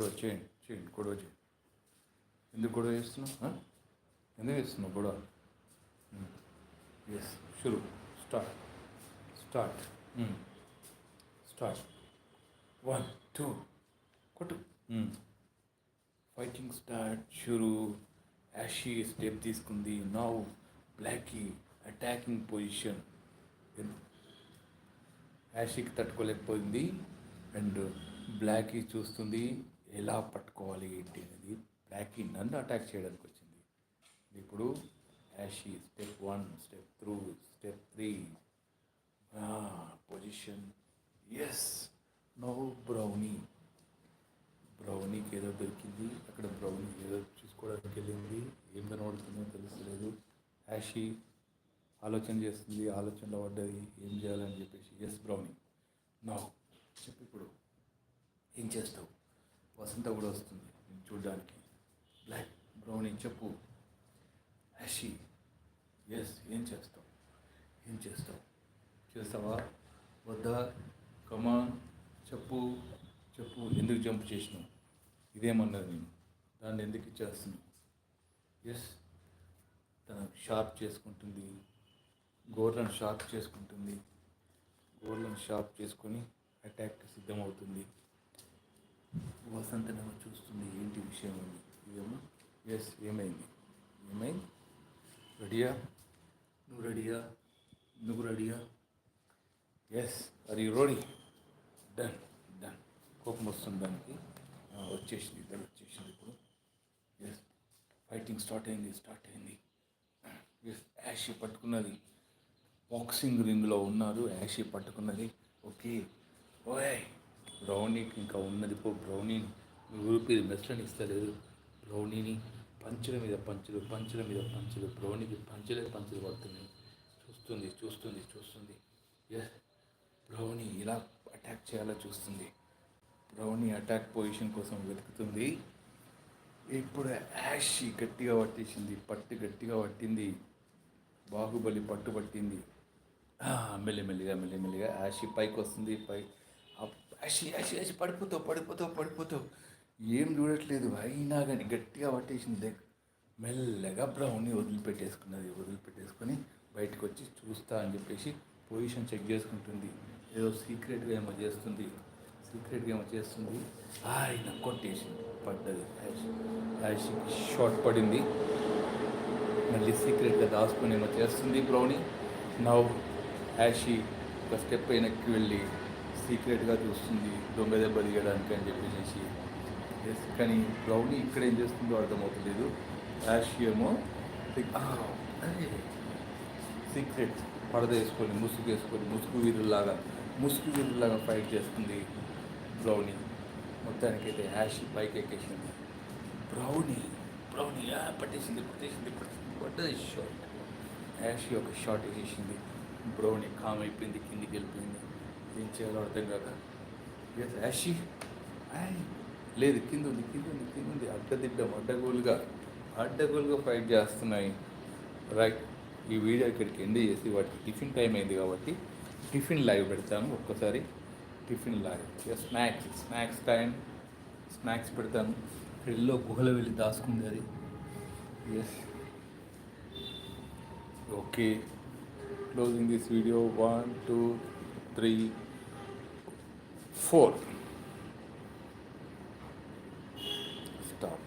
గొడవ చేయండి చేయండి గొడవ చేయండి. ఎందుకు గొడవ చేస్తున్నావు? ఎందుకు చేస్తున్నావు గొడవ? Yes షురు. Start start start one two కొట్టు. ఫైటింగ్ స్టార్ట్ షురు. యాషీ స్టెప్ తీసుకుంది. నౌ బ్లాకీ అటాకింగ్ పొజిషన్ యాషీకి తట్టుకోలేకపోయింది. అండ్ బ్లాకీ చూస్తుంది. ఎలా పట్టుకోవాలి ఏంటి అనేది బ్లాకీ నన్ను అటాక్ చేయడానికి వచ్చింది. ఇప్పుడు Ashy step one step two step three position yes no Brownie. బ్రౌనీకి ఏదో దొరికింది అక్కడ బ్రౌనీ ఏదో చూసుకోవడానికి వెళ్ళింది ఏం కనబడుతుందో తెలుస్తలేదు. యాషీ ఆలోచన చేస్తుంది ఆలోచనలో పడ్డది ఏం చేయాలని చెప్పేసి ఎస్ బ్రౌనీ. నా చెప్పు ఇప్పుడు ఏం చేస్తావు? వసంత కూడా వస్తుంది. నేను చూడడానికి. బ్లాక్ బ్రౌనీ చెప్పు. యాషీ ఎస్ ఏం చేస్తావు? ఏం చేస్తావు? చేస్తావా? వద్దా? కమాన్ చెప్పు. చెప్పు. ఎందుకు జంప్ చేసినావు? ఇదేమన్నది నేను. దాన్ని ఎందుకు ఇచ్చేస్తున్నావు? ఎస్ తన షార్ప్ చేసుకుంటుంది. గోర్లను షార్ప్ చేసుకుంటుంది. గోర్లను షార్ప్ చేసుకొని అటాక్కి సిద్ధమవుతుంది. వసంతనేమో చూస్తుంది ఏంటి విషయం అని. ఇదేమో? ఎస్ ఏమైంది? ఏమైంది? రెడీయా నువ్వు రెడీయా నువ్వు రెడీయా ఎస్ అది రోడీ డన్ డన్ కోపం వస్తుంది దానికి. వచ్చేసింది ఇద్దరు వచ్చేసింది ఇప్పుడు. ఎస్ ఫైటింగ్ స్టార్ట్ అయింది స్టార్ట్ అయింది. ఎస్ యాషి పట్టుకున్నది. బాక్సింగ్ రింగ్లో ఉన్నారు యాషి పట్టుకున్నది. ఓకే ఓయ్ బ్రౌనీకి ఇంకా ఉన్నది పో బ్రౌనీని ఊపిరి మెస్లని ఇస్తలేదు. బ్రౌనీని పంచుల మీద పంచులు పంచుల మీద పంచులు బ్రౌనీకి పంచులే పంచులు పడుతున్నాయి. చూస్తుంది చూస్తుంది చూస్తుంది. ఎస్ బ్రౌనీ ఇలా అటాక్ చేయాలో చూస్తుంది. బ్రౌనీ అటాక్ పొజిషన్ కోసం వెతుకుతుంది. ఇప్పుడు యాషి గట్టిగా పట్టేసింది పట్టు గట్టిగా పట్టింది. బాహుబలి పట్టు పట్టింది. మెల్లిమెల్లిగా మెల్లిమెల్లిగా యాషి పైకి వస్తుంది పై అసి అసి అసి పడిపోతావు పడిపోతావు పడిపోతావు ఏం చూడట్లేదు. అయినా కానీ గట్టిగా పట్టేసింది లెగ్ మెల్లగా బ్రౌన్ని వదిలిపెట్టేసుకున్నది వదిలిపెట్టేసుకొని బయటకు వచ్చి చూస్తా అని చెప్పేసి పొజిషన్ చెక్ చేసుకుంటుంది. ఏదో సీక్రెట్గా ఏమో చేస్తుంది. సీక్రెట్గా ఏమో చేస్తుంది. ఆయన కొట్టేసింది. పడ్డది. యాషికి షార్ట్ పడింది. మళ్ళీ సీక్రెట్గా దాచుకొని ఏమో చేస్తుంది బ్రౌనీ నవ్ యాషి ఒక స్టెప్ వెనక్కి వెళ్ళి సీక్రెట్గా చూస్తుంది దొంగ దెబ్బ దిగడానికి అని చెప్పేసి ఎస్ కానీ బ్రౌనీ ఇక్కడ ఏం చేస్తుందో అర్థమవుతలేదు. యాషి ఏమో సీక్రెట్ పడద వేసుకొని ముసుగు వేసుకొని ముసుగు వీరులాగా ముసుగు వీరులాగా ఫైట్ చేస్తుంది బ్రౌనీ మొత్తానికైతే యాషి పైకి ఎక్కేసింది. బ్రౌనీ బ్రౌనీ పట్టేసింది పట్టేసింది పట్టేసింది. పడ్డది షార్ట్ యాషి ఒక షార్ట్ వేసేసింది. బ్రౌనీ కామ్ అయిపోయింది కిందికి వెళ్ళిపోయింది ఏం చేయాలో అర్థం కాక. ఎస్ యాషి ఆయ్, లేదు కింద ఉంది కింద ఉంది కింద ఉంది. అడ్డదిడ్డం అడ్డగోలుగా అడ్డగోలుగా ఫైట్ చేస్తున్నాయి. రైట్ ఈ వీడియో ఇక్కడికి ఎండ్ చేసి వాటికి టిఫిన్ టైం అయింది కాబట్టి టిఫిన్ లైవ్ పెడతాను ఒక్కసారి. Tiffin live snacks snacks time snacks పెడతాను. ఇల్లు గుహలో వెళ్ళి దాచుకుంది అది. Yes okay closing this video one two three four stop